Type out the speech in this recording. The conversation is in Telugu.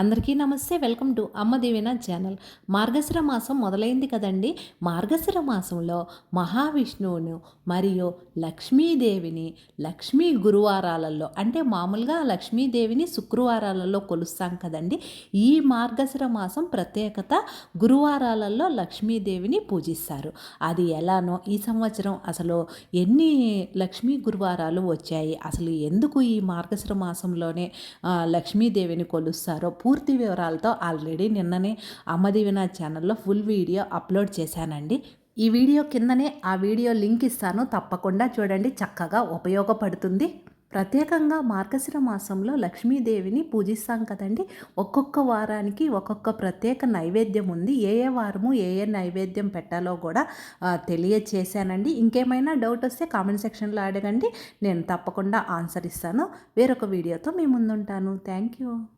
అందరికీ నమస్తే వెల్కమ్ టు అమ్మ దీవెన ఛానల్. మార్గశిర మాసం మొదలైంది కదండి. మార్గశిర మాసంలో మహావిష్ణువును మరియు లక్ష్మీదేవిని లక్ష్మీ గురువారాలలో అంటే మామూలుగా లక్ష్మీదేవిని శుక్రవారాలలో కొలుస్తాం కదండి. ఈ మార్గశిర మాసం ప్రత్యేకత గురువారాలలో లక్ష్మీదేవిని పూజిస్తారు. అది ఎలానో ఈ సంవత్సరం అసలు ఎన్ని లక్ష్మీ గురువారాలు వచ్చాయి అసలు ఎందుకు ఈ మార్గశిర మాసంలోనే లక్ష్మీదేవిని కొలుస్తారో పూర్తి వివరాలతో ఆల్రెడీ నిన్ననే అమ్మదివిన ఛానల్లో ఫుల్ వీడియో అప్లోడ్ చేశానండి. ఈ వీడియో కిందనే ఆ వీడియో లింక్ ఇస్తాను. తప్పకుండా చూడండి. చక్కగా ఉపయోగపడుతుంది. ప్రత్యేకంగా మార్గశిర మాసంలో లక్ష్మీదేవిని పూజిస్తాం కదండి. ఒక్కొక్క వారానికి ఒక్కొక్క ప్రత్యేక నైవేద్యం ఉంది. ఏ ఏ వారము ఏ ఏ నైవేద్యం పెట్టాలో కూడా తెలియచేశానండి. ఇంకేమైనా డౌట్ వస్తే కామెంట్ సెక్షన్లో అడగండి. నేను తప్పకుండా ఆన్సర్ ఇస్తాను. వేరొక వీడియోతో మీ ముందుంటాను. Thank you.